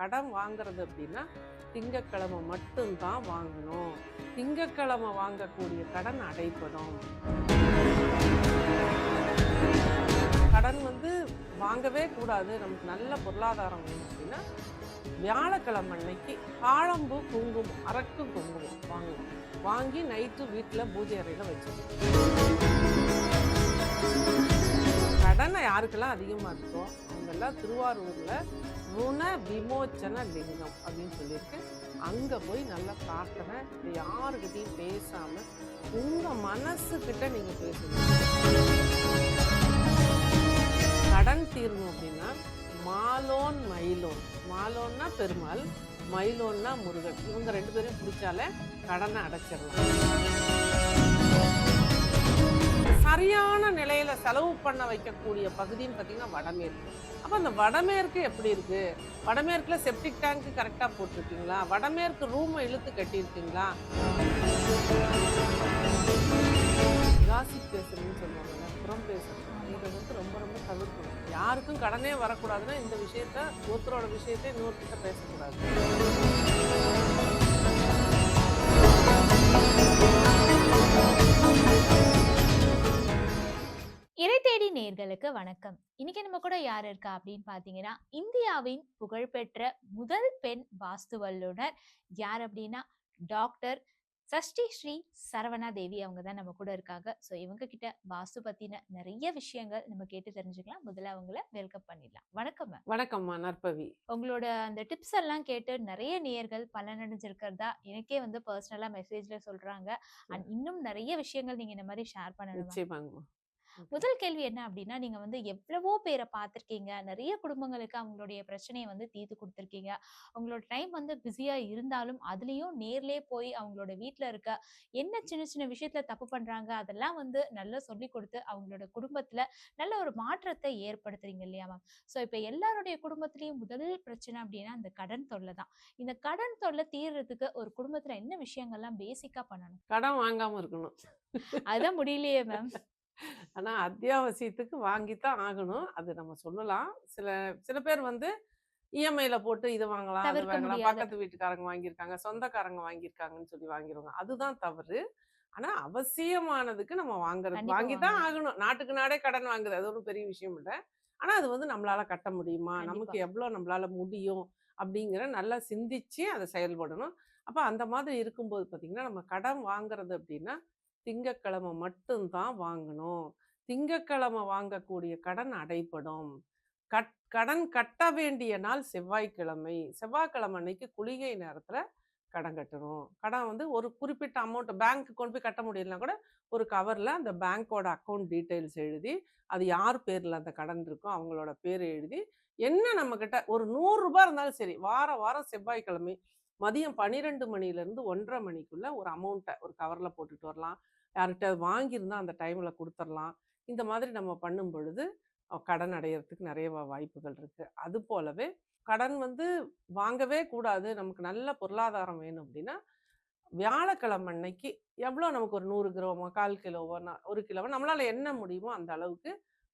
கடன் வாங்குறது அப்படின்னா திங்கக்கிழமை மட்டும்தான் வாங்கணும். திங்கக்கிழமை வாங்கக்கூடிய கடன் அடைப்படும் கடன் வந்து வாங்கவே கூடாது. நமக்கு நல்ல பொருளாதாரம் வேணும் அப்படின்னா வியாழக்கிழமை அன்னைக்கு காலம்பு குங்குமம் அரக்கு குங்குமம் வாங்கணும். வாங்கி நைட்டு வீட்டில் பூஜை அறையில் வச்சிடணும் கடனை யாருக்கெல்லாம் அதிகமாக இருக்கோ அவங்கெல்லாம் திருவாரூரில் குண விமோச்சன லிங்கம் அப்படின்னு சொல்லியிருக்கு. அங்கே போய் நல்லா பிரார்த்தனை யாருக்கிட்டையும் பேசாமல் உங்கள் மனசுக்கிட்ட நீங்கள் பேசணும் கடன் தீரணும் அப்படின்னா மாலோன் மயிலோன். மாலோன்னா பெருமாள் மயிலோன்னா முருகன். இவங்க ரெண்டு பேரும் பிடிச்சாலே கடனை அடைச்சிடலாம். சரியான நிலையில் செலவு பண்ண வைக்கக்கூடிய பகுதின்னு பார்த்தீங்கன்னா வடமேற்கு. அப்போ அந்த வடமேற்கு எப்படி இருக்கு? வடமேற்குல செப்டிக் டேங்க் கரெக்டாக போட்டிருக்கீங்களா? வடமேற்கு ரூமை இழுத்து கட்டியிருக்கீங்களா? காசிப் பேசுறதுன்னு சொல்லுவாங்க புறம் பேசுறது இதை வந்து ரொம்ப ரொம்ப தவிர்க்கணும். யாருக்கும் கடனே வரக்கூடாதுன்னா இந்த விஷயத்த ஒருத்தரோட விஷயத்தை இன்னொருத்திட்ட பேசக்கூடாது. தேடி நேர்களுக்கு வணக்கம். இன்னைக்கு நம்ம கூட யார் இருக்கா அப்படின்னு பாத்தீங்கன்னா இந்தியாவின் புகழ்பெற்ற முதல் பெண் வாஸ்து வல்லுனர் யார் அப்படின்னா டாக்டர் சஷ்டி ஸ்ரீ சரவணா தேவி அவங்க தான் நம்ம கூட இருக்காங்க. ஸோ இவங்க கிட்ட வாஸ்து பத்தின நிறைய விஷயங்கள் நம்ம கேட்டு தெரிஞ்சுக்கலாம். முதல்ல அவங்கள வெல்கம் பண்ணிடலாம். வணக்கம் மேம் வணக்கம்மா நற்பவி. உங்களோட அந்த டிப்ஸ் எல்லாம் கேட்டு நிறைய நேயர்கள் பலனடைஞ்சிருக்கிறதா எனக்கே வந்து பர்சனலா மெசேஜ்ல சொல்றாங்க. அண்ட் இன்னும் நிறைய விஷயங்கள் நீங்க இந்த மாதிரி ஷேர் பண்ணணும்? முதல் கேள்வி என்ன அப்படின்னா நீங்க வந்து எவ்வளவோ பேரை பார்த்திருக்கீங்க. நிறைய குடும்பங்களுக்கு அவங்களுடைய பிரச்சனையை வந்து தீர்த்து கொடுத்துருக்கீங்க. அவங்களோட டைம் வந்து பிஸியா இருந்தாலும் அதுலயும் நேர்லயே போய் அவங்களோட வீட்ல இருக்க என்ன சின்ன சின்ன விஷயத்துல தப்பு பண்றாங்க அதெல்லாம் வந்து நல்லா சொல்லி கொடுத்து அவங்களோட குடும்பத்துல நல்ல ஒரு மாற்றத்தை ஏற்படுத்துறீங்க இல்லையா மேம்? ஸோ இப்போ எல்லாருடைய குடும்பத்திலயும் முதல் பிரச்சனை அப்படின்னா அந்த கடன் தொல்லை தான். இந்த கடன் தொல்லை தீர்றதுக்கு ஒரு குடும்பத்துல என்ன விஷயங்கள்லாம் பேசிக்கா பண்ணணும்? கடன் வாங்காம இருக்கணும். அதுதான் முடியலையே மேம். ஆனா அத்தியாவசியத்துக்கு வாங்கித்தான் ஆகணும். அது நம்ம சொல்லலாம். சில சில பேர் வந்து இஎம்ஐல போட்டு இது வாங்கலாம் அது வாங்கலாம். பக்கத்து வீட்டுக்காரங்க வாங்கியிருக்காங்க சொந்தக்காரங்க வாங்கியிருக்காங்கன்னு சொல்லி வாங்கிடுவாங்க. அதுதான் தவறு. ஆனா அவசியமானதுக்கு நம்ம வாங்குறது வாங்கித்தான். ஆகணும். நாட்டுக்கு நாடே கடன் வாங்குது அது ஒன்றும் பெரிய விஷயம் இல்லை. ஆனா அது வந்து நம்மளால கட்ட முடியுமா. நமக்கு எவ்வளவு நம்மளால முடியும்? அப்படிங்கிற நல்லா சிந்திச்சு அதை செயல்படணும். அப்ப அந்த மாதிரி இருக்கும்போது பாத்தீங்கன்னா நம்ம கடன் வாங்குறது அப்படின்னா திங்கக்கிழமை மட்டும்தான் வாங்கணும். திங்கக்கிழமை வாங்கக்கூடிய கடன் அடைப்படும் கட் கடன் கட்ட வேண்டிய நாள் செவ்வாய்க்கிழமை. செவ்வாய்க்கிழமை அன்னைக்கு குளிகை நேரத்தில் கடன் கட்டணும். கடன் வந்து ஒரு குறிப்பிட்ட அமௌண்ட் பேங்க்கு கொண்டு போய் கட்ட முடியலனா கூட ஒரு கவரில் அந்த பேங்க்கோட அக்கௌண்ட் டீட்டெயில்ஸ் எழுதி அது யார் பேரில் அந்த கடன் இருக்கோ அவங்களோட பேர் எழுதி என்ன நம்மக்கிட்ட ஒரு நூறுரூபா இருந்தாலும் சரி வார வாரம் செவ்வாய்க்கிழமை மதியம் பன்னிரெண்டு மணிலேருந்து ஒன்றரை மணிக்குள்ளே ஒரு அமௌண்ட்டை ஒரு கவரில் போட்டுட்டு வரலாம். யார்கிட்ட வாங்கியிருந்தால் அந்த டைமில் கொடுத்துடலாம் இந்த மாதிரி நம்ம பண்ணும் பொழுது கடன் அடையிறதுக்கு நிறைய வா- வாய்ப்புகள் இருக்குது அது போலவே கடன் வந்து வாங்கவே கூடாது. நமக்கு நல்ல பொருளாதாரம் வேணும் அப்படின்னா வியாழக்கிழமை அன்னைக்கு எவ்வளோ நமக்கு ஒரு நூறு கிலோமோ கால் கிலோவோ ஒரு கிலோவோ நம்மளால் என்ன முடியுமோ அந்த அளவுக்கு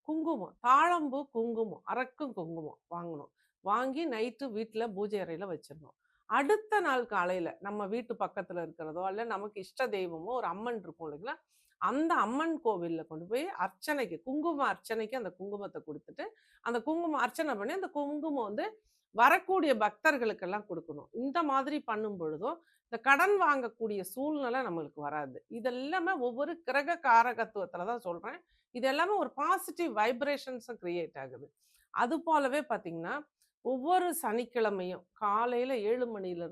குங்குமம் தாழம்பூ குங்குமம் அரக்கும் குங்குமம் வாங்கணும். வாங்கி நைட்டு வீட்டில் பூஜை அறையில் வச்சிடணும். அடுத்த நாள் காலையில் நம்ம வீட்டு பக்கத்தில் இருக்கிறதோ அல்ல நமக்கு இஷ்ட தெய்வமோ ஒரு அம்மன் இருக்கும் இல்லைங்களா? அந்த அம்மன் கோவிலில் கொண்டு போய் அர்ச்சனைக்கு குங்கும அர்ச்சனைக்கு அந்த குங்குமத்தை கொடுத்துட்டு அந்த குங்குமம் அர்ச்சனை பண்ணி அந்த குங்குமம் வந்து வரக்கூடிய பக்தர்களுக்கெல்லாம் கொடுக்கணும். இந்த மாதிரி பண்ணும் பொழுதும் இந்த கடன் வாங்கக்கூடிய சூழ்நிலை நம்மளுக்கு வராது. இதெல்லாமே ஒவ்வொரு கிரக காரகத்துவத்தில் தான் சொல்கிறேன் இது எல்லாமே ஒரு பாசிட்டிவ் வைப்ரேஷன்ஸும் க்ரியேட் ஆகுது. அது போலவே பார்த்திங்கன்னா ஒவ்வொரு சனிக்கிழமையும் காலையில் ஏழு மணில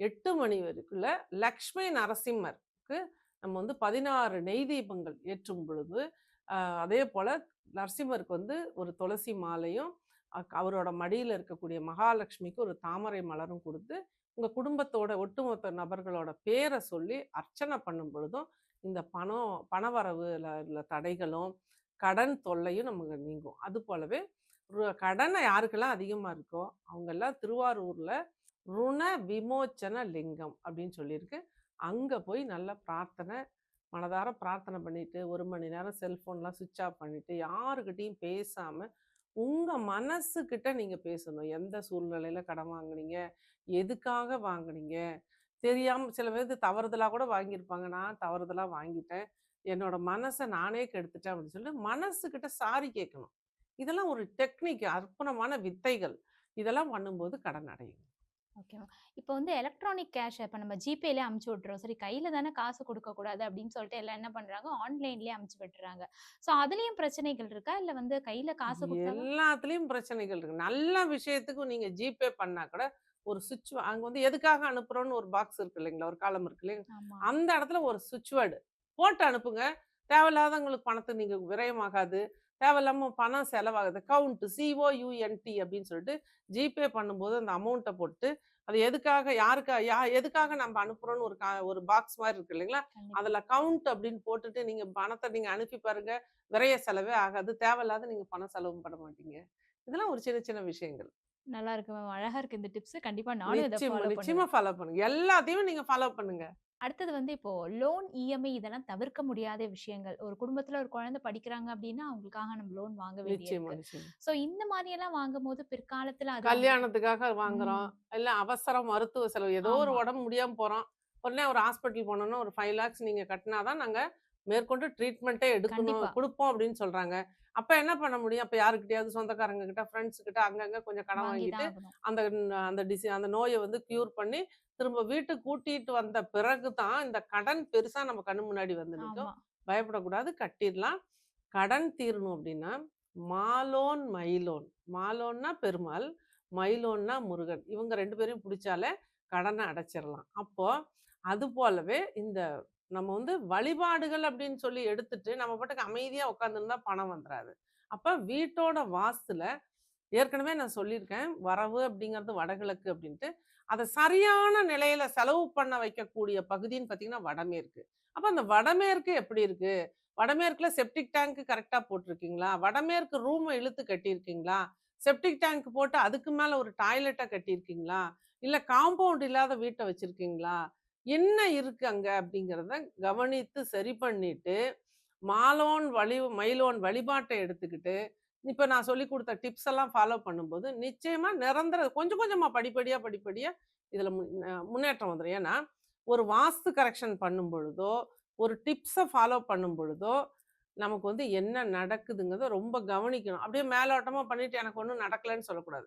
எட்டு மணி வரைக்குள்ள லக்ஷ்மி நரசிம்மருக்கு நம்ம வந்து பதினாறு நெய் தீபங்கள் ஏற்றும் பொழுது அதே போல் நரசிம்மருக்கு வந்து ஒரு துளசி மாலையும் அக்- அவரோட மடியில் இருக்கக்கூடிய மகாலட்சுமிக்கு ஒரு தாமரை மலரும் கொடுத்து உங்கள் குடும்பத்தோட ஒட்டுமொத்த நபர்களோட பேரை சொல்லி அர்ச்சனை பண்ணும் பொழுதும் இந்த பணம் பணவரவுல உள்ள தடைகளும் கடன் தொல்லையும் நமக்கு நீங்கும். அது போலவே கடனை யாருக்கெல்லாம் அதிகமாக இருக்கோ அவங்கெல்லாம் திருவாரூரில் ருண விமோச்சன லிங்கம் அப்படின்னு சொல்லியிருக்கு அங்கே போய் நல்லா பிரார்த்தனை மனதார பிரார்த்தனை பண்ணிவிட்டு ஒரு மணி நேரம் செல்ஃபோன்லாம் சுவிட்ச் ஆஃப் பண்ணிவிட்டு யாருக்கிட்டையும் பேசாமல் உங்கள் மனசுக்கிட்ட நீங்கள் பேசணும். எந்த சூழ்நிலையில் கடன் வாங்குனீங்க? எதுக்காக வாங்குனீங்க? தெரியாமல் சில பேருக்கு தவறுதலாக கூட வாங்கியிருப்பாங்க. நான் தவறுதலாக வாங்கிட்டேன். என்னோட மனசை நானே கெடுத்துட்டேன் அப்படின்னு சொல்லிட்டு மனசுக்கிட்ட சாரி கேட்கணும். இதெல்லாம் ஒரு டெக்னிக் அற்புதமான வித்தைகள். இதெல்லாம் பண்ணும்போது கடன் அடையும். ஓகே. இப்போ வந்து எலக்ட்ரானிக் கேஷ் இப்ப நம்ம ஜிபேலயே அனுப்பிச்சு விட்டுறோம். சரி கையில தானே காசு குடுக்கக்கூடாது அப்படின்னு சொல்லிட்டு எல்லாம் என்ன பண்றாங்க, ஆன்லைன்லயே அனுப்பிச்சு விட்டுறாங்க. ஸோ அதுலயும் பிரச்சனைகள் இருக்கா? இல்ல வந்து கையில காசு எல்லாத்துலயும் பிரச்சனைகள் இருக்கு. நல்ல விஷயத்துக்கு நீங்க ஜிபே பண்ணா கூட ஒரு சுவிட்ச் அங்க வந்து எதுக்காக அனுப்புறோம்னு ஒரு பாக்ஸ் இருக்கு இல்லைங்களா? ஒரு காலம் இருக்கு இல்லைங்களா? அந்த இடத்துல ஒரு சுவிட்ச் வேர்டு போட்டு அனுப்புங்க. தேவையில்லாதவங்களுக்கு பணத்த நீங்க விரயமாகாது. தேவையில்லாம பணம் செலவாகுது. கவுண்ட் சிஓயூஎன்டி அப்படின்னு சொல்லிட்டு ஜிபே பண்ணும்போது அந்த அமௌண்ட்ட போட்டு அது எதுக்காக யாருக்கா யா எதுக்காக நம்ம அனுப்புறோம்னு ஒரு கா ஒரு பாக்ஸ் மாரி இருக்கு இல்லைங்களா? அதுல கவுண்ட் அப்படின்னு போட்டுட்டு நீங்க பணத்த நீங்க அனுப்பி பாருங்க. விரய செலவே ஆகாது. தேவையில்லாத நீங்க பணம் செலவும் பண்ண மாட்டீங்க. இதெல்லாம் ஒரு சின்ன சின்ன விஷயங்கள். நல்லா இருக்கு மேம். அழகா இருக்கு இந்த டிப்ஸ். கண்டிப்பா நானும் நிச்சயமா. ஃபாலோ பண்ணுங்க. எல்லாத்தையும் நீங்க ஃபாலோ பண்ணுங்க. அடுத்தது வந்து இப்போ லோன், இஎம்ஐ இதெல்லாம் தவிர்க்க முடியாத விஷயங்கள். ஒரு குடும்பத்துல ஒரு குழந்தை படிக்கிறாங்க அப்படின்னா, அவங்களுக்காக நம்ம லோன் வாங்க. நிச்சயமா. ஸோ இந்த மாரியெல்லாம் வாங்கும்போது பிற்காலத்துல அது அவங்களுக்கு கல்யாணத்துக்காக வாங்குறோம். இல்ல அவசர மருத்துவ செலவு. ஏதோ ஒரு. உடம்பு முடியாம போறோம். உடனே ஒரு ஹாஸ்பிட்டல் போனோம்னா ஒரு 5 லாக்ஸ் நீங்க கட்டினா தான் நாங்க மேற்கொண்டு ட்ரீட்மெண்ட்டே எடுக்கணும். குடுப்போம் அப்படின்னு சொல்றாங்க. அப்ப என்ன பண்ண முடியும்? அப்ப யார்கிட்டயாவது சொந்தக்காரங்க கிட்ட, ஃப்ரெண்ட்ஸ் கிட்ட அங்கங்க கொஞ்சம் கடன் வாங்கி வாங்கிட்டு. அந்த அந்த டிசி அந்த நோய வந்து கியூர் பண்ணி திரும்ப வீட்டுக்கு கூட்டிட்டு வந்த பிறகு தான் இந்த கடன் பெருசா நம்ம கண்ணு முன்னாடி வந்து நிக்கும். ஆமா. பயப்படக்கூடாது. கட்டிடலாம். கடன் தீரணும் அப்படின்னா, மாலோன், மைலோன். மாலோன்னா பெருமாள், மைலோன்னா முருகன். இவங்க 2 பேரையும் புடிச்சாலே கடன அடைச்சிரலாம். அப்போ அது போலவே இந்த நம்ம வந்து வழிபாடுகள் அப்படின்னு சொல்லி எடுத்துட்டு நம்ம பாட்டுக்கு அமைதியாக உட்காந்துருந்தா பணம் வந்துடாது அப்போ வீட்டோட வாஸ்துல ஏற்கனவே நான் சொல்லியிருக்கேன். வரவு அப்படிங்கிறது வடகிழக்கு அப்படின்ட்டு. அதை சரியான நிலையில செலவு பண்ண வைக்கக்கூடிய பகுதின்னு பார்த்தீங்கன்னா, வடமேற்கு. அப்போ அந்த வடமேற்கு எப்படி இருக்கு? வடமேற்குல செப்டிக் டேங்க் கரெக்டாக போட்டிருக்கீங்களா? வடமேற்கு ரூமை இழுத்து கட்டியிருக்கீங்களா? செப்டிக் டேங்க் போட்டு அதுக்கு மேலே ஒரு டாய்லெட்டை கட்டியிருக்கீங்களா? இல்லை காம்பவுண்ட் இல்லாத வீட்டை வச்சுருக்கீங்களா என்ன இருக்கு அங்க அப்படிங்கிறத கவனித்து சரி பண்ணிட்டு, மாலோன் வழி மயிலோன் வழிபாட்டை எடுத்துக்கிட்டு, இப்ப நான் சொல்லிக் கொடுத்த டிப்ஸ் எல்லாம் ஃபாலோ பண்ணும்போது, நிச்சயமா நிரந்தர கொஞ்சம் கொஞ்சமா படிப்படியா, படிப்படியா இதுல முன் முன்னேற்றம் வந்துடும் ஏன்னா, ஒரு வாஸ்து கரெக்ஷன் பண்ணும் பொழுதோ, ஒரு டிப்ஸை ஃபாலோ பண்ணும் பொழுதோ, நமக்கு வந்து என்ன நடக்குதுங்கிறத ரொம்ப கவனிக்கணும். அப்படியே மேலோட்டமா பண்ணிட்டு எனக்கு ஒன்றும் நடக்கலைன்னு சொல்லக்கூடாது.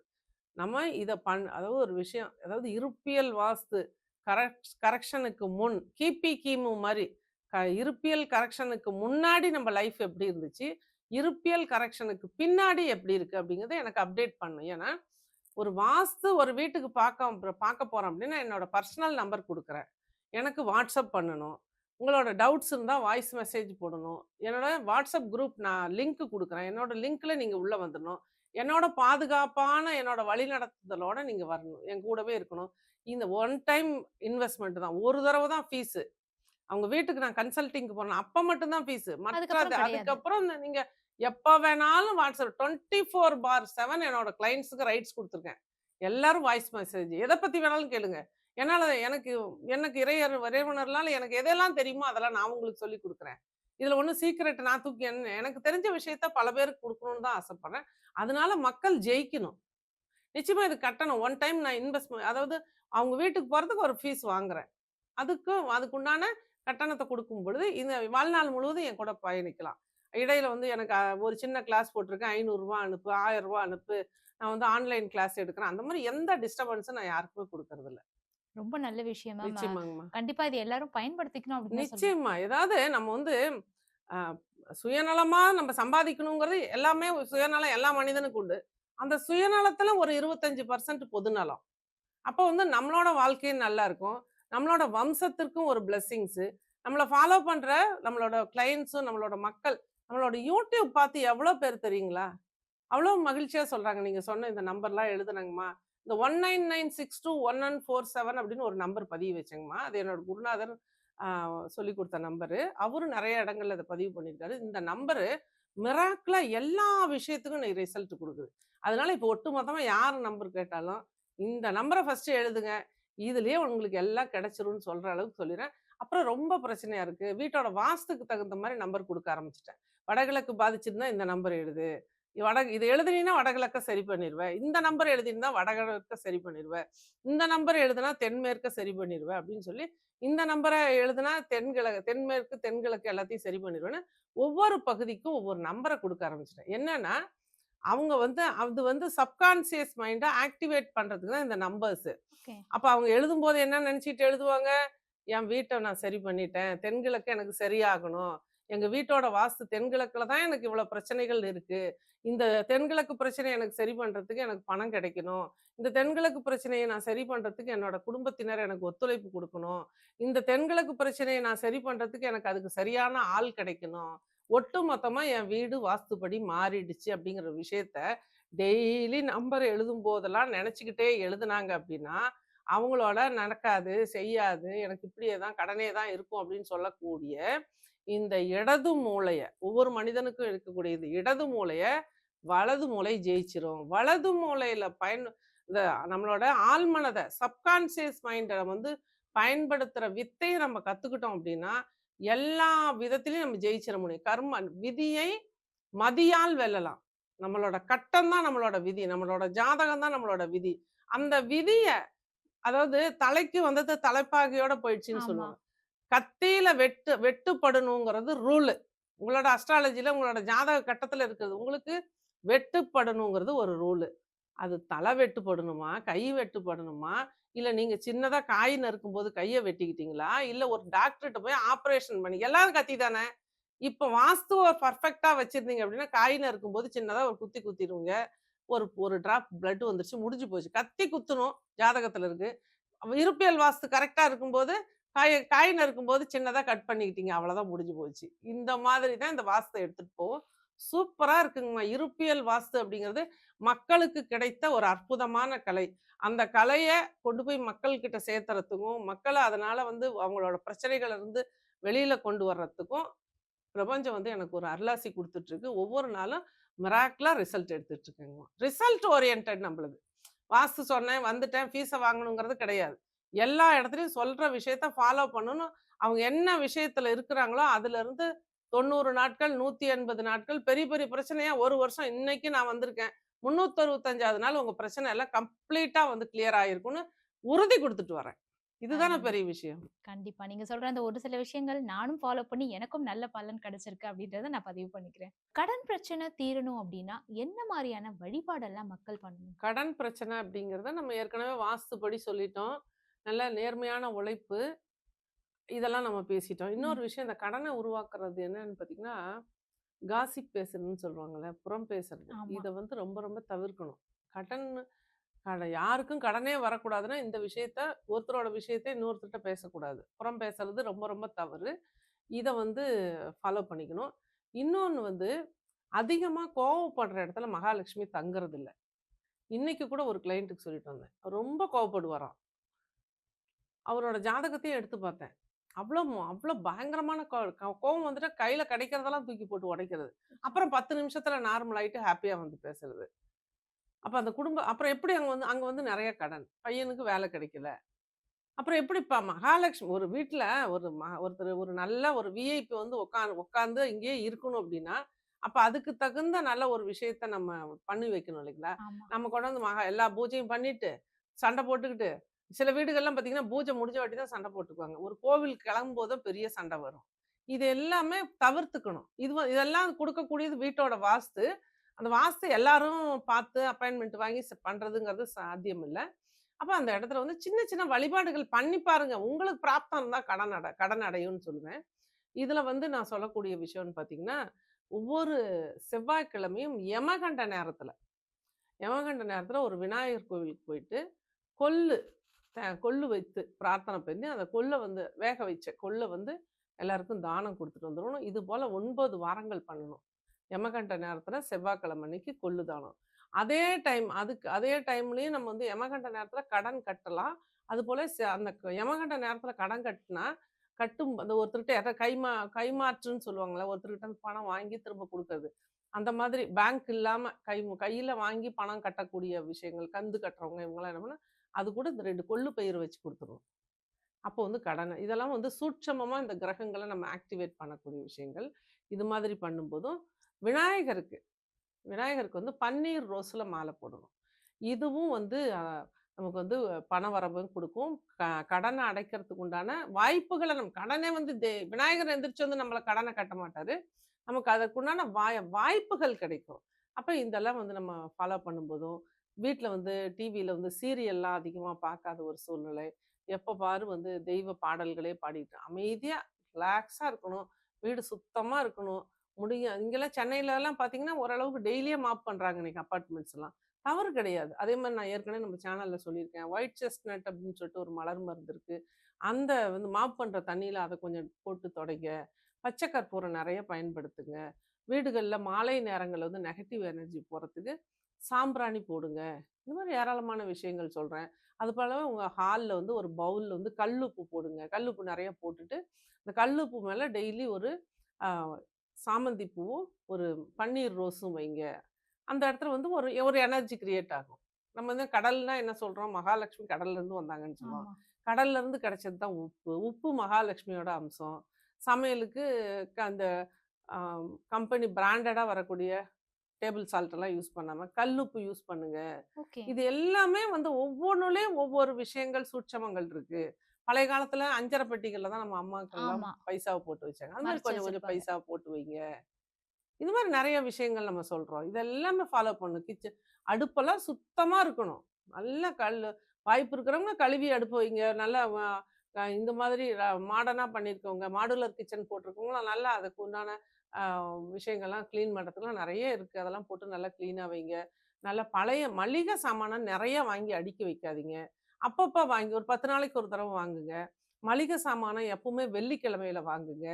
நம்ம இதை பண் அதாவது ஒரு விஷயம் அதாவது இருப்பியல் வாஸ்து கரெக்ட் கரெக்ஷனுக்கு முன் கிபி, கிமு மாதிரி க இருப்பியல் கரெக்ஷனுக்கு முன்னாடி நம்ம லைஃப் எப்படி இருந்துச்சு? இருப்பியல் கரெக்ஷனுக்கு பின்னாடி எப்படி இருக்குது அப்படிங்கிறத எனக்கு அப்டேட் பண்ணணும். ஏன்னா, ஒரு வாஸ்து ஒரு வீட்டுக்கு பார்க்க பார்க்க போகிறோம் அப்படின்னா, என்னோட பர்சனல் நம்பர் கொடுக்குறேன் எனக்கு வாட்ஸ்அப் பண்ணணும். உங்களோட டவுட்ஸ் இருந்தால் வாய்ஸ் மெசேஜ் போடணும். என்னோட வாட்ஸ்அப் குரூப் நான் லிங்க் கொடுக்குறேன் என்னோட லிங்க்கில் நீங்கள் உள்ளே வந்துடணும். என்னோட பாதுகாப்பான என்னோட வழிநடத்துதலோட நீங்கள் வரணும். என் கூடவே இருக்கணும். இந்த ஒன் டைம் இன்வெஸ்ட்மென்ட் தான். ஒரு தடவ தான் ஃபீஸு. அவங்க வீட்டுக்கு நான் கன்சல்டிங்க்கு போனேன். அப்ப மட்டும் தான் ஃபீஸு. மற்றது அதுக்கப்புறம் நீங்க எப்ப வேணாலும் வாட்ஸ்அப் 24/7 என்னோட கிளையண்ட்ஸ்க்கு ரைட்ஸ் குடுத்துருக்கேன். எல்லாரும் வாய்ஸ் மெசேஜ் எத பத்தி வேணாலும் கேளுங்க. என்னால எனக்கு எனக்கு இறையர் இறைவனர்னால எனக்கு எதெல்லாம் தெரியுமோ அதெல்லாம் நான் உங்களுக்கு சொல்லிக் குடுக்குறேன். இதுல ஒண்ணும் சீக்ரெட் நான் தூக்கி என்ன எனக்கு தெரிஞ்ச விஷயத்த பல பேருக்கு குடுக்கணும்னு தான் ஆசைப்படுறேன். அதனால மக்கள் ஜெயிக்கணும். நிச்சயமா இது கட்டணும். ஒன் டைம் நான் இன்வெஸ்ட்மெ அதாவது அவங்க வீட்டுக்கு போறதுக்கு ஒரு ஃபீஸ் வாங்குறேன். அதுக்கும் அதுக்குண்டான கட்டணத்த குடுக்கும் பொழுது, இந்த வாழ்நாள் முழுவதும் என் கூட பயணிக்கலாம். இடையில வந்து எனக்கு ஒரு சின்ன கிளாஸ் போட்டிருக்கேன். 500 அனுப்பு, ரூ. 1000 அனுப்பு. நான் வந்து ஆன்லைன் கிளாஸ் எடுக்கிறேன். அந்த மாரி எந்த டிஸ்டர்பன்ஸும் நான் யாருக்குமே குடுக்கறதில்ல. ரொம்ப நல்ல விஷயம் மேம். நிச்சயமாங்கம்மா. கண்டிப்பா இது எல்லாரும் பயன்படுத்திக்கணும் அப்படின்னு. நிச்சயமா. ஏதாவது நம்ம வந்து சுயநலமா நம்ம சம்பாதிக்கணுங்கிறது எல்லாமே சுயநலம் எல்லா மனிதனுக்கும் உண்டு. அந்த சுயநலத்துல ஒரு 25% பொதுநலம். அப்போ வந்து நம்மளோட வாழ்க்கையும் நல்லா இருக்கும். நம்மளோட வம்சத்திற்கும் ஒரு பிளெஸ்ஸிங்ஸு. நம்மளை ஃபாலோ பண்ற நம்மளோட கிளைண்ட்ஸும் நம்மளோட மக்கள், நம்மளோட யூடியூப் பார்த்து எவ்வளோ பேர் தெரியுங்களா? அவ்வளோ மகிழ்ச்சியாக சொல்கிறாங்க நீங்கள் சொன்ன இந்த நம்பர்லாம் எழுதுனாங்கம்மா இந்த 1996211147 அப்படின்னு ஒரு நம்பர் பதிவு வச்சேங்கம்மா. அது என்னோட குருநாதர் சொல்லி கொடுத்த நம்பரு. அவரும் நிறைய இடங்கள்ல அதை பதிவு பண்ணியிருக்காரு. இந்த நம்பரு மிராக்கிளா எல்லா விஷயத்துக்கும் நீ ரிசல்ட் கொடுக்குது அதனால இப்போ ஒட்டுமொத்தமாக யார் நம்பர் கேட்டாலும், இந்த நம்பரை ஃபர்ஸ்ட்டு எழுதுங்க. இதுலேயே உங்களுக்கு எல்லாம் கிடைச்சிரும்னு சொல்கிற அளவுக்கு சொல்லிடுறேன் அப்புறம் ரொம்ப பிரச்சனையாக இருக்குது வீட்டோட வாஸ்துக்கு தகுந்த மாதிரி நம்பர் கொடுக்க ஆரம்பிச்சிட்டேன் வடகிழக்கு பாதிச்சிருந்தா இந்த நம்பர் எழுது. வட இது எழுதுனீன்னா வடகிழக்க சரி பண்ணிடுவேன் இந்த நம்பர் எழுதினா வடகிழக்க சரி பண்ணிடுவேன் இந்த நம்பர் எழுதுனா தென்மேற்க சரி பண்ணிடுவேன் அப்படின்னு சொல்லி இந்த நம்பரை எழுதுனா தென்கிழக்கு தென்மேற்கு தென்கிழக்கு எல்லாத்தையும் சரி பண்ணிடுவேன்னு ஒவ்வொரு பகுதிக்கும் ஒவ்வொரு நம்பரை கொடுக்க ஆரம்பிச்சிட்டேன். என்னன்னா அவங்க வந்து அது வந்து சப்கான்சியஸ் மைண்டை ஆக்டிவேட் பண்றதுக்கு தான் இந்த நம்பர்ஸ் அப்ப அவங்க எழுதும்போது என்ன நினைச்சிட்டு எழுதுவாங்க? என் வீட்டை நான் சரி பண்ணிட்டேன். தென்கிழக்கு எனக்கு சரியாகணும். எங்கள் வீட்டோட வாஸ்து தென்கிழக்கில் தான் எனக்கு இவ்வளோ பிரச்சனைகள் இருக்குது இந்த தென்கிழக்கு பிரச்சனையை எனக்கு சரி பண்ணுறதுக்கு எனக்கு பணம் கிடைக்கணும். இந்த தென்கிழக்கு பிரச்சனையை நான் சரி பண்ணுறதுக்கு என்னோட குடும்பத்தினர் எனக்கு ஒத்துழைப்பு கொடுக்கணும். இந்த தென்கிழக்கு பிரச்சனையை நான் சரி பண்ணுறதுக்கு எனக்கு அதுக்கு சரியான ஆள் கிடைக்கணும். ஒட்டு மொத்தமாக என் வீடு வாஸ்துப்படி மாறிடுச்சு அப்படிங்கிற விஷயத்த டெய்லி நம்பர் எழுதும் போதெல்லாம் நினச்சிக்கிட்டே எழுதுனாங்க அப்படின்னா அவங்களோட நடக்காது செய்யாது எனக்கு இப்படியே தான் கடனே தான் இருக்கும் அப்படின்னு சொல்லக்கூடிய இந்த இடது மூளைய ஒவ்வொரு மனிதனுக்கும் இருக்கக்கூடிய இது இடது மூளைய வலது மூளை ஜெயிச்சிரும். வலது மூளையில பயன் இந்த நம்மளோட ஆழ்மனதை சப்கான்சியஸ் மைண்டை வந்து பயன்படுத்துற வித்தையை நம்ம கத்துக்கிட்டோம் அப்படின்னா எல்லா விதத்திலையும் நம்ம ஜெயிச்சிட முடியும். கர்ம விதியை மதியால் வெல்லலாம். நம்மளோட கட்டம் தான் நம்மளோட விதி. நம்மளோட ஜாதகம் தான் நம்மளோட விதி. அந்த விதிய அதாவது தலைக்கு வந்தது தலைப்பாகையோட போயிடுச்சுன்னு. சொல்லுவாங்க. கத்தியில வெட்டு வெட்டுப்படணுங்கிறது ரூல். உங்களோட அஸ்ட்ராலஜியில் உங்களோட ஜாதக கட்டத்தில் இருக்கிறது உங்களுக்கு வெட்டுப்படணுங்கிறது ஒரு ரூல். அது தலை வெட்டுப்படணுமா கை வெட்டுப்படணுமா இல்லை நீங்கள் சின்னதாக காய் நறுக்கும் போது கையை வெட்டிக்கிட்டீங்களா இல்லை ஒரு டாக்டர்கிட்ட போய் ஆப்ரேஷன் பண்ணி எல்லாரும் கத்தி தானே? இப்போ வாஸ்துவை பர்ஃபெக்டாக வச்சுருந்தீங்க அப்படின்னா காய் நறுக்கும் போது ஒரு குத்தி குத்திடுவீங்க. ஒரு ஒரு ட்ராப் பிளட் வந்துருச்சு முடிஞ்சு போச்சு. கத்தி குத்தணும் ஜாதகத்தில் இருக்குது இருப்பியல் வாஸ்து கரெக்டாக இருக்கும்போது காய் காய் நறுக்கும்போது சின்னதாக கட் பண்ணிக்கிட்டீங்க. அவ்வளோதான் முடிஞ்சு போச்சு. இந்த மாதிரி தான் இந்த வாஸ்தை எடுத்துகிட்டு போவோம். சூப்பராக இருக்குங்கம்மா. இருப்பியல் வாஸ்து அப்படிங்கிறது மக்களுக்கு கிடைத்த ஒரு அற்புதமான கலை. அந்த கலையை கொண்டு போய் மக்கள்கிட்ட சேர்த்துறதுக்கும் மக்களை அதனால் வந்து அவங்களோட பிரச்சனைகள் இருந்து வெளியில் கொண்டு வர்றதுக்கும் பிரபஞ்சம் வந்து எனக்கு ஒரு அருளாசி கொடுத்துட்ருக்கு. ஒவ்வொரு நாளும் மிராக்கிளா ரிசல்ட் எடுத்துட்டு இருக்கேங்கம்மா ரிசல்ட் ஓரியன்ட் நம்மளுது. வாஸ்து சொன்னேன் வந்துட்டேன் ஃபீஸை வாங்கணுங்கிறது கிடையாது. எல்லா இடத்துலையும் சொல்ற விஷயத்த ஃபாலோ பண்ணணும். அவங்க என்ன விஷயத்துல இருக்கிறாங்களோ அதுல இருந்து தொண்ணூறு நாட்கள் நூத்தி எண்பது நாட்கள் பெரிய பெரிய பிரச்சனையா ஒரு வருஷம் இன்னைக்கு நான் வந்திருக்கேன். முன்னூத்தி அறுபத்தஞ்சாவது நாள் உங்க பிரச்சனை எல்லாம் கம்ப்ளீட்டா வந்து கிளியர் ஆயிருக்கும்னு உறுதி கொடுத்துட்டு வரேன். இதுதானே. பெரிய விஷயம். கண்டிப்பா. நீங்க சொல்ற அந்த ஒரு சில விஷயங்கள் நானும் ஃபாலோ பண்ணி எனக்கும் நல்ல பலன் கிடைச்சிருக்கு அப்படின்றத நான் பதிவு பண்ணிக்கிறேன். கடன் பிரச்சனை தீரணும் அப்படின்னா என்ன மாதிரியான வழிபாடெல்லாம் மக்கள் பண்ணணும்? கடன் பிரச்சனை அப்படிங்கிறத நம்ம ஏற்கனவே வாஸ்துபடி சொல்லிட்டோம். நல்ல நேர்மையான உழைப்பு. இதெல்லாம் நம்ம பேசிட்டோம். இன்னொரு விஷயம் இந்த கடனை உருவாக்குறது என்னன்னு பார்த்தீங்கன்னா காசிப் பேசுறதுன்னு சொல்லுவாங்கல்ல புறம் பேசுறது. இதை வந்து ரொம்ப ரொம்ப தவிர்க்கணும். கடன் கட யாருக்கும் கடனே வரக்கூடாதுன்னா இந்த விஷயத்த ஒருத்தரோட விஷயத்த இன்னொருத்தர்கிட்ட பேசக்கூடாது. புறம் பேசுறது ரொம்ப ரொம்ப தவறு. இதை வந்து ஃபாலோ பண்ணிக்கணும். இன்னொன்று வந்து அதிகமாக கோவப்படுற இடத்துல மகாலட்சுமி தங்குறது இல்ல இன்னைக்கு கூட ஒரு கிளைண்ட்டுக்கு சொல்லிட்டு வந்தேன். ரொம்ப கோவப்படுவாராம். அவரோட ஜாதகத்தையும் எடுத்து பார்த்தேன். அவ்வளோ அவ்வளோ பயங்கரமான கோவம் வந்துட்டு கையில கிடைக்கிறதெல்லாம் தூக்கி போட்டு உடைக்கிறது. அப்புறம் பத்து நிமிஷத்துல நார்மல் ஆயிட்டு ஹாப்பியா வந்து பேசுறது. அப்ப அந்த குடும்பம் அப்புறம் எப்படி அங்க வந்து அங்க வந்து நிறைய கடன் பையனுக்கு வேலை கிடைக்கல. அப்புறம் எப்படிப்பா மகாலட்சுமி ஒரு வீட்ல ஒரு ம ஒருத்தர் ஒரு நல்ல ஒரு விஐபி வந்து உட்காந்து உட்காந்து இங்கேயே இருக்கணும் அப்படின்னா அப்ப அதுக்கு தகுந்த நல்ல ஒரு விஷயத்த நம்ம பண்ணி வைக்கணும் இல்லைங்களா? நம்ம கொண்டாந்து மகா எல்லா பூஜையும் பண்ணிட்டு சண்டை போட்டுக்கிட்டு சில வீடுகள்லாம் பார்த்தீங்கன்னா பூஜை முடிஞ்ச வாட்டி தான் சண்டை போட்டுக்குவாங்க. ஒரு கோவில் கிளம்பும் போதும் பெரிய சண்டை வரும். இது எல்லாமே தவிர்த்துக்கணும். இது இதெல்லாம் கொடுக்கக்கூடியது வீட்டோட வாஸ்து. அந்த வாஸ்து எல்லாரும் பார்த்து அப்பாயின்மெண்ட் வாங்கி பண்ணுறதுங்கிறது சாத்தியம் இல்லை. அப்போ அந்த இடத்துல வந்து சின்ன சின்ன வழிபாடுகள் பண்ணி பாருங்க. உங்களுக்கு பிராப்தம் இருந்தால் கடன் அடை கடன் அடையும்னு சொல்லுவேன். இதில் வந்து நான் சொல்லக்கூடிய விஷயம்னு பார்த்தீங்கன்னா ஒவ்வொரு செவ்வாய்க்கிழமையும் யமகண்ட நேரத்தில் யமகண்ட நேரத்தில் ஒரு விநாயகர் கோவிலுக்கு போயிட்டு கொல்லு கொள்ளு வைத்து பிரார்த்தனை பண்ணி அந்த கொல்லை வந்து வேக வச்ச கொல்லை வந்து எல்லாருக்கும் தானம் கொடுத்துட்டு வந்துடணும் இது போல் ஒன்பது வாரங்கள் பண்ணணும். யமகண்ட நேரத்தில் செவ்வாய்க்கிழமை அன்னைக்கு கொள்ளு தானம். அதே டைம் அதுக்கு அதே டைம்லேயும் நம்ம வந்து யமகண்ட நேரத்தில் கடன் கட்டலாம். அது போல அந்த யமகண்ட நேரத்தில் கடன் கட்டினா கட்டும் அந்த ஒருத்தர்கிட்ட யார்ட்ட கைமா கைமாற்றுன்னு சொல்லுவாங்களே ஒருத்தர்கிட்ட பணம் வாங்கி திரும்ப கொடுக்கறது. அந்த மாதிரி பேங்க் இல்லாமல் கை கையில் வாங்கி பணம் கட்டக்கூடிய விஷயங்கள் கந்து கட்டுறவங்க இவங்கெல்லாம் என்ன பண்ணா அது கூட இந்த ரெண்டு கொள்ளு பயிர் வச்சு கொடுத்துருவோம் அப்போ வந்து கடனை இதெல்லாம் வந்து சூட்சமமாக இந்த கிரகங்களை நம்ம ஆக்டிவேட் பண்ணக்கூடிய விஷயங்கள் இது மாதிரி பண்ணும்போதும் விநாயகருக்கு விநாயகருக்கு வந்து பன்னீர் ரோஸில் மாலை போடணும். இதுவும் வந்து நமக்கு வந்து பணவரவும் கொடுக்கும் க கடனை அடைக்கிறதுக்கு உண்டான வாய்ப்புகளை நம்ம கடனே வந்து தே விநாயகர் எந்திரிச்சு வந்து நம்மளை கடனை கட்ட மாட்டாரு. நமக்கு அதற்குண்டான வாய வாய்ப்புகள் கிடைக்கும். அப்போ இதெல்லாம் வந்து நம்ம ஃபாலோ பண்ணும்போதும், வீட்டில் வந்து டிவியில் வந்து சீரியல்லாம் அதிகமாக பார்க்காத ஒரு சூழ்நிலை. எப்போ பாரு வந்து தெய்வ பாடல்களே பாடிட்டு அமைதியாக ரிலாக்ஸாக இருக்கணும். வீடு சுத்தமாக இருக்கணும். முடியும் இங்கெல்லாம் சென்னையிலலாம் பார்த்தீங்கன்னா, ஓரளவுக்கு டெய்லியே மாப் பண்ணுறாங்க இன்னைக்கு அப்பார்ட்மெண்ட்ஸ்லாம் தவறு கிடையாது. அதே மாதிரி நான் ஏற்கனவே நம்ம சேனலில் சொல்லியிருக்கேன். ஒயிட் செஸ்ட்நட் அப்படின்னு சொல்லிட்டு ஒரு மலர் மருந்து இருக்குது அந்த வந்து மாப் பண்ணுற தண்ணியில் அதை கொஞ்சம் போட்டு தொடங்க பச்சை கற்பூரம் நிறைய பயன்படுத்துங்க. வீடுகளில் மாலை நேரங்களில் வந்து நெகட்டிவ் எனர்ஜி போகிறதுக்கு சாம்பிராணி போடுங்க. இந்த மாரி ஏராளமான விஷயங்கள் சொல்றேன். அது போலவே உங்க ஹால்ல வந்து ஒரு பவுல்ல வந்து கல்லுப்பு போடுங்க. கல்லுப்பு நெறைய போட்டுட்டு, அந்த கல்லுப்பு மேல டெய்லி ஒரு சாமந்தி பூவும், ஒரு பன்னீர் ரோஸும் வைங்க. அந்த இடத்துல வந்து ஒரு ஒரு எனர்ஜி கிரியேட் ஆகும். நம்ம வந்து கடல்னா என்ன சொல்றோம்? மகாலட்சுமி கடல்லேருந்து வந்தாங்கன்னு சொல்லுவோம். கடல்லேருந்து கிடைச்சது தான் உப்பு. உப்பு மகாலட்சுமியோட அம்சம். சமையலுக்கு க அந்த கம்பெனி பிராண்டடா வரக்கூடிய டேபிள் சால்ட் எல்லாம் யூஸ் பண்ணாம, கல்லுப்பு யூஸ் பண்ணுங்க. இது எல்லாமே வந்து ஒவ்வொன்னுலயும் ஒவ்வொரு விஷயங்கள், சூட்சமங்கள் இருக்கு. பழைய காலத்துல அஞ்சர பெட்டிகள்ல தான் நம்ம அம்மாக்கள்லாம் ஆமா. பைசாவ போட்டு வச்சாங்க. மாரி மறைச்சு கொஞ்சம் கொஞ்சம். பைசாவ போட்டு வைங்க. இது மாரி நெறைய விஷயங்கள் நம்ம சொல்றோம். இது எல்லாமே ஃபாலோ பண்ணணும். கிச்சன் அடுப்பெல்லாம் சுத்தமா இருக்கணும். நல்லா கல்லு வாய்ப்பு இருக்கிறவங்க கழுவி அடுப்பு வைங்க. நல்லா இந்த மாதிரி மாடர்னா பண்ணியிருக்கவங்க, மாடுலர் கிச்சன் போட்டிருக்கவங்கலாம் நல்லா அதுக்கு உண்டான விஷயங்கள்லாம் க்ளீன் பண்ணுறதுக்குலாம் நிறைய இருக்குது அதெல்லாம் போட்டு நல்லா க்ளீனாக வைங்க. நல்ல பழைய மளிகை சாமானம் நிறைய வாங்கி அடுக்கி வைக்காதீங்க. அப்பப்போ வாங்கி ஒரு 10 நாளைக்கு ஒரு தடவை வாங்குங்க. மளிகை சாமானம் எப்பவுமே வெள்ளிக்கிழமையில வாங்குங்க.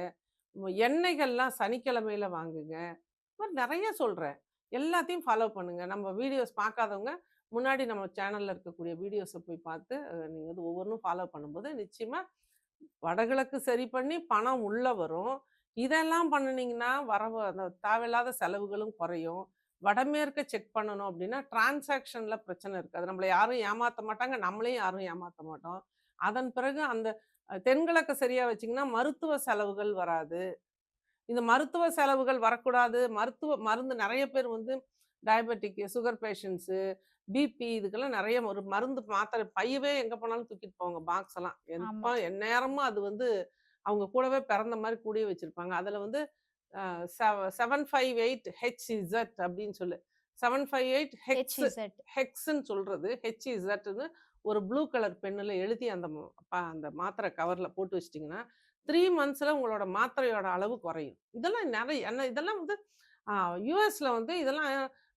எண்ணெய்கள்லாம் சனிக்கிழமையில வாங்குங்க. நிறைய சொல்கிறேன் எல்லாத்தையும் ஃபாலோ பண்ணுங்கள் நம்ம வீடியோஸ் பார்க்காதவங்க, முன்னாடி நம்ம சேனலில் இருக்கக்கூடிய வீடியோஸை போய் பார்த்து, நீங்கள் வந்து ஒவ்வொன்றும் ஃபாலோ பண்ணும்போது, நிச்சயமாக வடகிழக்கு சரி பண்ணி பணம் உள்ளே வரும். இதெல்லாம் பண்ணுனீங்கன்னா, வரவு அந்த தேவையில்லாத செலவுகளும் குறையும். வடமேற்க செக் பண்ணணும் அப்டின்னா, டிரான்சாக்ஷன்ல பிரச்சனை இருக்காது. நம்மள யாரும் ஏமாத்த மாட்டாங்க. நம்மளையும் யாரும் ஏமாத்த மாட்டோம். அதன் பிறகு அந்த தென்கிழக்க சரியா வச்சீங்கன்னா, மருத்துவ செலவுகள் வராது. இந்த மருத்துவ செலவுகள் வரக்கூடாது. மருத்துவ மருந்து நெறைய பேர் வந்து டயபெட்டிக், சுகர் பேஷண்ட்ஸு, பிபி இதுக்கெல்லாம் நெறைய ஒரு மருந்து மாத்திரை பையவே எங்க போனாலும் தூக்கிட்டு போவாங்க பாக்ஸ் எல்லாம். எப்ப. எந்நேரமும் அது வந்து அவங்க கூடவே பிறந்த மாரி கூடயே வச்சிருப்பாங்க. அதுல வந்து அ செவ 758 ஹெச்சிஇசட் அப்படின்னு சொல்லு. 758 ஹெக்ஸ் ஹெச்இசட். ஹெக்ஸ்ன்னு சொல்றது. ஹெச்சிஇசட்ன்னு ஒரு ப்ளூ கலர் பென்னுல எழுதி அந்த அந்த மாத்திரை கவர்ல போட்டு வச்சுட்டீங்கன்னா, 3 மந்த்ஸ்ல உங்களோட மாத்திரையோட அளவு குறையும். இதெல்லாம் நெறைய என்ன இதெல்லாம் வந்து யுஎஸ்ல வந்து இதெல்லாம்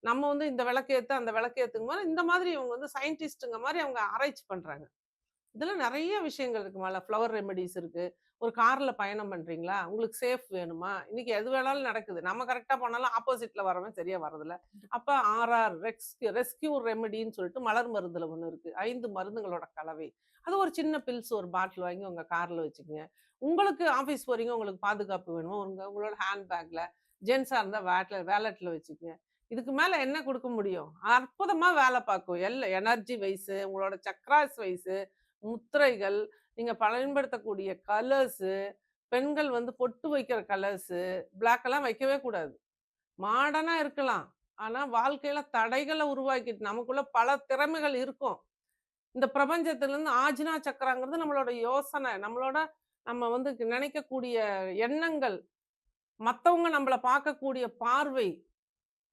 நம்ம வந்து இந்த விளக்கேத்து, அந்த விளக்கேத்துங்கும்போது, இந்த மாதிரி இவங்க வந்து சயின்டிஸ்ட்டுங்க மாரி அவங்க ஆராய்ச்சி பண்றாங்க. இதெல்லாம் நெறைய விஷயங்கள் இருக்கு. மல ஃப்ளவர் ரெமெடிஸ் இருக்கு. ஒரு கார்ல பயணம் பண்றீங்களா? உங்களுக்கு சேஃப் வேணுமா? இன்னைக்கு எது வேணாலும் நடக்குது. நம்ம கரெக்ட்டா போனாலும் ஆப்போசிட்ல வரவன் சரியா வரதில்ல. அப்ப ஆர்ஆர் ரெக்ஸ்க்யூ ரெஸ்க்யூ ரெமெடின்னு சொல்லிட்டு மலர் மருந்துல ஒண்ணு இருக்கு. 5 மருந்துகளோட கலவை. அது ஒரு சின்ன பில்ஸ் ஒரு பாட்டில் வாங்கி உங்க கார்ல வச்சுக்கங்க. உங்களுக்கு ஆஃபீஸ் போறீங்க, உங்களுக்கு பாதுகாப்பு வேணும். உங்க உங்களோட ஹேண்ட் பேக்ல, ஜென்ஸா இருந்தா வேட்ல வேலட்ல வச்சுக்கங்க. இதுக்கு மேல என்ன குடுக்க முடியும்? அற்புதமா வேல பார்க்கும். எல் எனர்ஜி வைஸ், உங்களோட சக்ராஸ் வைஸ், முத்திரைகள், நீங்கள் பயன்படுத்தக்கூடிய கலர்ஸு, பெண்கள் வந்து பொட்டு வைக்கிற கலர்ஸு, பிளாக்கெல்லாம் வைக்கவே கூடாது. மாடனாக இருக்கலாம். ஆனால் வாழ்க்கையில் தடைகளை உருவாக்கிட்டு நமக்குள்ள பல திறமைகள் இருக்கும். இந்த பிரபஞ்சத்துலேருந்து ஆஜினா சக்கராங்கிறது நம்மளோட யோசனை. நம்மளோட நம்ம வந்து நினைக்கக்கூடிய எண்ணங்கள். மற்றவங்க நம்மள பார்க்கக்கூடிய பார்வை.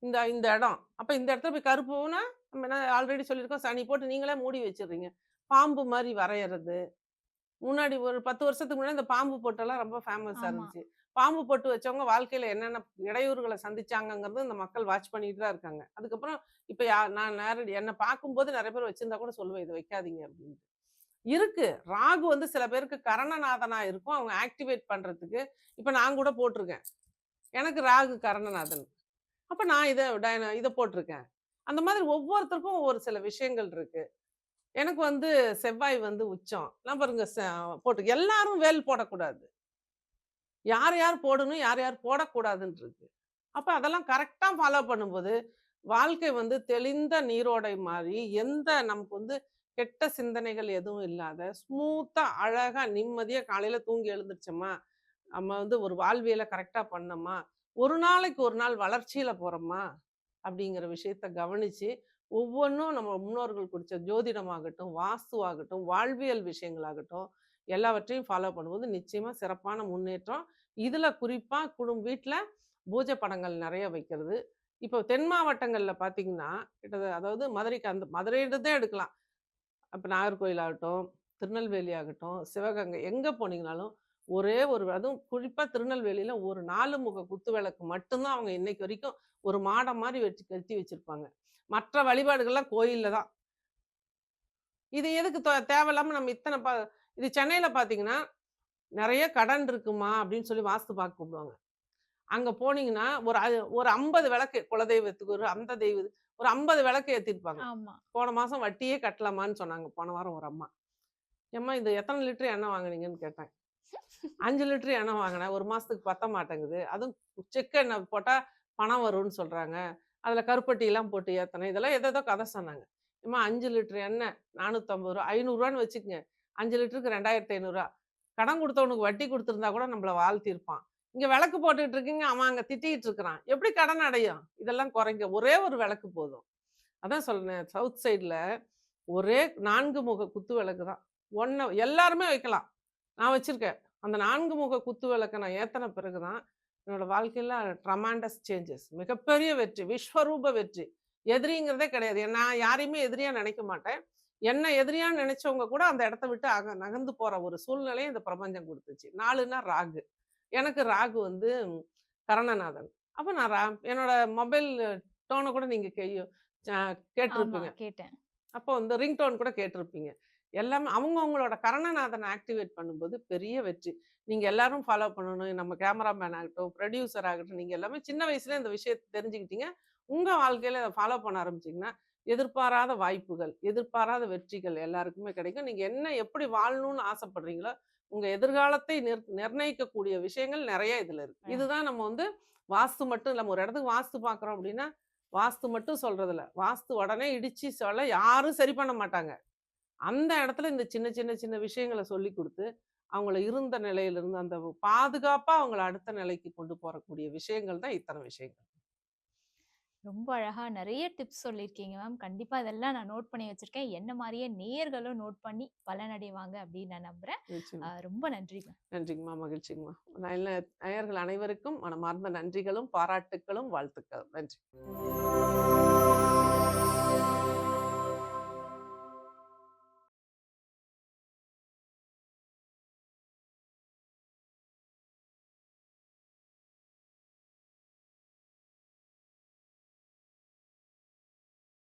இந்த இந்த இடம். அப்போ இந்த இடத்துல போய் கருப்புனா, நம்ம என்ன ஆல்ரெடி சொல்லியிருக்கோம். சனி போட்டு நீங்களே மூடி வச்சிடுறீங்க பாம்பு மாதிரி வரைகிறது முன்னாடி ஒரு 10 வருஷத்துக்கு முன்னாடி இந்த பாம்பு பொட்டெல்லாம் ரொம்ப ஃபேமஸா ஆமா. இருந்துச்சு. பாம்பு பொட்டு வச்சவங்க வாழ்க்கையில என்னென்ன இடையூறுகள சந்திச்சாங்கங்கிறது இந்த மக்கள் வாட்ச் பண்ணிட்டு தான் இருக்காங்க. அதுக்கப்புறம் இப்ப யா நான் நேரடி என்ன பார்க்கும்போது நெறைய பேர் வச்சிருந்தா கூட சொல்லுவேன். இத வைக்காதீங்க அப்டின்ட்டு. இருக்கு. ராகு வந்து சில பேருக்கு கரணநாதனா இருக்கும். அவங்க ஆக்டிவேட் பண்றதுக்கு இப்ப நான் கூட போட்டிருக்கேன். எனக்கு ராகு கரணநாதன். அப்ப நான் இத இத போட்டிருக்கேன். அந்த மாதிரி ஒவ்வொருத்தருக்கும் ஒவ்வொரு சில விஷயங்கள் இருக்கு. எனக்கு வந்து செவ்வாய் வந்து உச்சம். நான் பாருங்க ச போட்டு எல்லாரும் வேல் போடக்கூடாது. யார் யார் போடணும், யார் யார் போடக்கூடாதுன்னு இருக்கு. அதெல்லாம் கரெக்டாக ஃபாலோ பண்ணும்போது, வாழ்க்கை வந்து தெளிந்த நீரோடை மாதிரி எந்த நமக்கு வந்து கெட்ட சிந்தனைகள் எதுவும் இல்லாத, ஸ்மூத்தாக அழகாக நிம்மதியாக காலையில் தூங்கி எழுந்துருச்சோமா நம்ம வந்து ஒரு வாழ்வியலை கரெக்டாக பண்ணோமா, ஒரு நாளைக்கு ஒரு நாள் வளர்ச்சியில் போகிறோமா அப்படிங்கிற விஷயத்த கவனித்து ஒவ்வொன்றும் நம்ம முன்னோர்கள் குடித்த ஜோதிடமாகட்டும் வாஸ்துவாகட்டும் வாழ்வியல் விஷயங்களாகட்டும் எல்லாவற்றையும் ஃபாலோ பண்ணும்போது நிச்சயமாக சிறப்பான முன்னேற்றம். இதில் குறிப்பாக குடும் வீட்டில் பூஜை படங்கள் நிறைய வைக்கிறது. இப்போ தென் மாவட்டங்களில் பார்த்தீங்கன்னா கிட்டத்தட்ட அதாவது மதுரைக்கு அந்த மதுரையிட்டதே எடுக்கலாம். இப்போ நாகர்கோயில் ஆகட்டும் திருநெல்வேலி ஆகட்டும் சிவகங்கை எங்கே போனீங்கனாலும் ஒரே ஒரு அதுவும் குறிப்பாக திருநெல்வேலியில் ஒரு நாலு முக குத்து விளக்கு மட்டும்தான் அவங்க இன்னைக்கு வரைக்கும் ஒரு மாடம் மாதிரி வச்சு கட்டி வச்சுருப்பாங்க. மற்ற வழிபாடுகள்லாம் கோயிலில் தான். இது எதுக்கு தே- தேவையில்லாம நம்ம இத்தனை பா இது சென்னையில் பார்த்தீங்கன்னா நிறைய கடன் இருக்குமா அப்படின்னு சொல்லி வாஸ்து பார்க்க கூப்பிடுவாங்க. அங்கே போனீங்கன்னா ஒரு ஒரு ஐம்பது விளக்கு குலதெய்வத்துக்கு ஒரு அந்த தெய்வ ஒரு ஐம்பது விளக்கு ஏற்றிருப்பாங்க போன மாதம் வட்டியே கட்டலாமான்னு சொன்னாங்க போன வாரம் ஒரு அம்மா. ஏம்மா இது எத்தனை லிட்டர் எண்ணெய் வாங்குனீங்கன்னு கேட்டேன். அஞ்சு லிட்டர் எண்ணெய் வாங்கினேன் ஒரு மாதத்துக்கு பத்த மாட்டேங்குது. அதுவும் செக் எண்ணெய் போட்டால் பணம் வரும்னு சொல்கிறாங்க அதில் கருப்பட்டியெல்லாம் போட்டு ஏற்றணும் இதெல்லாம் எதோ கதை சொன்னாங்க. இம்மா அஞ்சு லிட்டர் எண்ணெய் நானூற்றம்பது ரூபா ஐநூறுரூவான்னு வச்சுக்கோங்க. அஞ்சு லிட்டருக்கு ரெண்டாயிரத்தி ஐநூறுரூவா கடன் கொடுத்தவனுக்கு வட்டி கொடுத்துருந்தா கூட நம்மளை வாழ்த்திருப்பான் இங்கே விளக்கு போட்டுட்டு இருக்கீங்க அவன் அங்கே திட்டிகிட்டு இருக்கிறான் எப்படி கடன் அடையும்? இதெல்லாம் குறைங்க. ஒரே ஒரு விளக்கு போதும். அதான் சொல்லுனேன் சவுத் சைடில் ஒரே நான்கு முக குத்து விளக்கு தான். ஒன்றை எல்லாருமே வைக்கலாம். நான் வச்சுருக்கேன். அந்த நான்கு முக குத்து விளக்கை நான் ஏற்றின பிறகு தான் என்னோட வாழ்க்கையில் ட்ரமாண்டஸ் சேஞ்சஸ் மிகப்பெரிய வெற்றி விஸ்வரூப வெற்றி. எதிரிங்கிறதே கிடையாது. நான் யாரையுமே எதிரியாக நினைக்க மாட்டேன். என்ன எதிரியான்னு நினைச்சவங்க கூட அந்த இடத்த விட்டு அக நகர்ந்து போகிற ஒரு சூழ்நிலையை இந்த பிரபஞ்சம் கொடுத்துச்சு. நாலுன்னா ராகு. எனக்கு ராகு வந்து கரணநாதன். அப்போ நான் ரா என்னோட மொபைல் டோனை கூட நீங்கள் கேட்டிருப்பீங்க. கேட்டேன். அப்போ வந்து ரிங் டோன் கூட கேட்டிருப்பீங்க. எல்லாமே அவங்க அவங்களோட கரணநாதனை ஆக்டிவேட் பண்ணும்போது பெரிய வெற்றி. நீங்கள் எல்லாரும் ஃபாலோ பண்ணணும். நம்ம கேமராமேன் ஆகட்டும் ப்ரொடியூசர் ஆகட்டும் நீங்கள் எல்லாமே சின்ன வயசுல இந்த விஷயத்தை தெரிஞ்சுக்கிட்டீங்க. உங்கள் வாழ்க்கையில் இதை ஃபாலோ பண்ண ஆரம்பிச்சிங்கன்னா எதிர்பாராத வாய்ப்புகள் எதிர்பாராத வெற்றிகள் எல்லாருக்குமே கிடைக்கும். நீங்கள் என்ன எப்படி வாழணும்னு ஆசைப்படுறீங்களோ உங்கள் எதிர்காலத்தை நிர் நிர்ணயிக்கக்கூடிய விஷயங்கள் நிறைய இதில் இருக்கு. இதுதான் நம்ம வந்து வாஸ்து மட்டும் இல்லாமல் ஒரு இடத்துக்கு வாஸ்து பார்க்குறோம் அப்படின்னா வாஸ்து மட்டும் சொல்றதில்ல. வாஸ்து உடனே இடிச்சு சொல்ல யாரும் சரி பண்ண மாட்டாங்க. அந்த இடத்துல இந்த சின்ன சின்ன சின்ன விஷயங்களை சொல்லி கொடுத்து அவங்கள இருந்த நிலையிலிருந்து அந்த பாதுகாப்பா அவங்கள அடுத்த நிலைக்கு கொண்டு போறக்கூடிய விஷயங்கள் தான் இத்தனை விஷயங்கள். ரொம்ப அழகா நிறைய டிப்ஸ் சொல்லியிருக்கீங்க மேம். கண்டிப்பா இதெல்லாம் நான் நோட் பண்ணி வச்சிருக்கேன். என்ன மாதிரியே நேயர்களும் நோட் பண்ணி பலனடைவாங்க அப்படின்னு நான். ஆஹ் ரொம்ப நன்றி மேம் நன்றிங்கம்மா. மகிழ்ச்சிங்கம்மா. நல்ல நேயர்கள் அனைவருக்கும் மனமார்ந்த நன்றிகளும் பாராட்டுக்களும் வாழ்த்துக்களும் நன்றி.